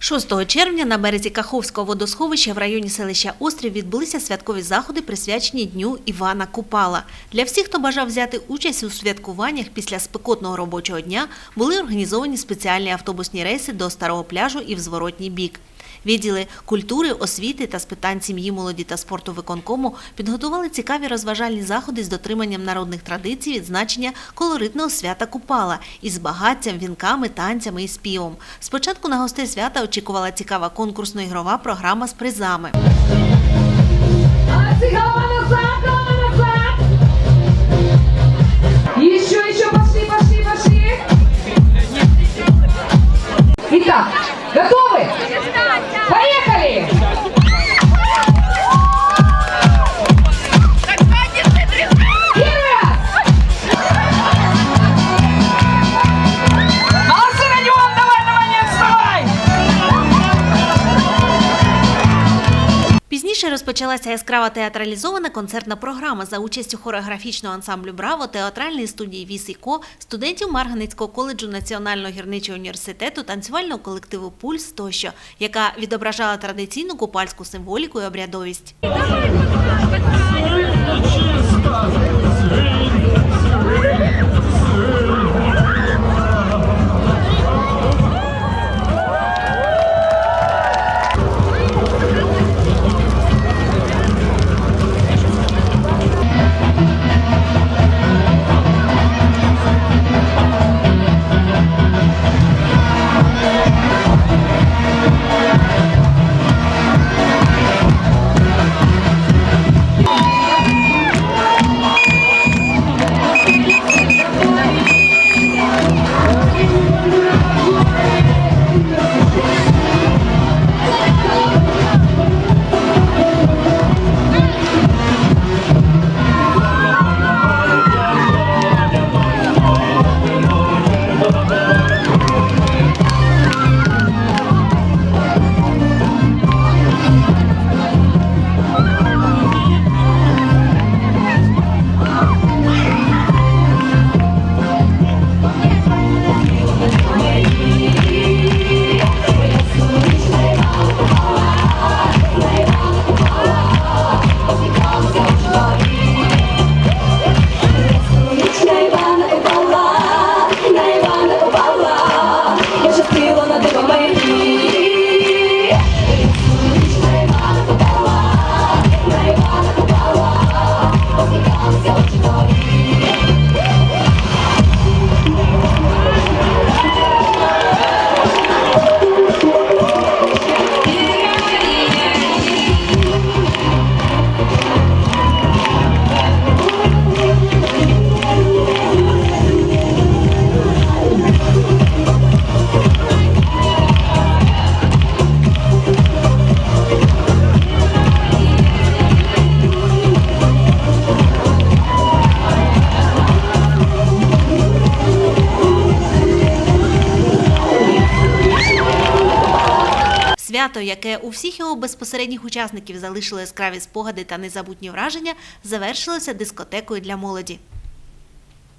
6 червня на березі Каховського водосховища в районі селища Острів відбулися святкові заходи, присвячені Дню Івана Купала. Для всіх, хто бажав взяти участь у святкуваннях після спекотного робочого дня, були організовані спеціальні автобусні рейси до старого пляжу і в зворотній бік. Відділи культури, освіти та з питань сім'ї, молоді та спорту виконкому підготували цікаві розважальні заходи з дотриманням народних традицій відзначення колоритного свята Купала із багаттям, вінками, танцями і співом. Спочатку на гостей свята очікувала цікава конкурсно-ігрова програма з призами. Розпочалася яскрава театралізована концертна програма за участю хореографічного ансамблю Браво, театральної студії Вісіко, студентів Марганицького коледжу Національного гірничого університету, танцювального колективу Пульс тощо, яка відображала традиційну купальську символіку і обрядовість. Свято, яке у всіх його безпосередніх учасників залишило яскраві спогади та незабутні враження, завершилося дискотекою для молоді.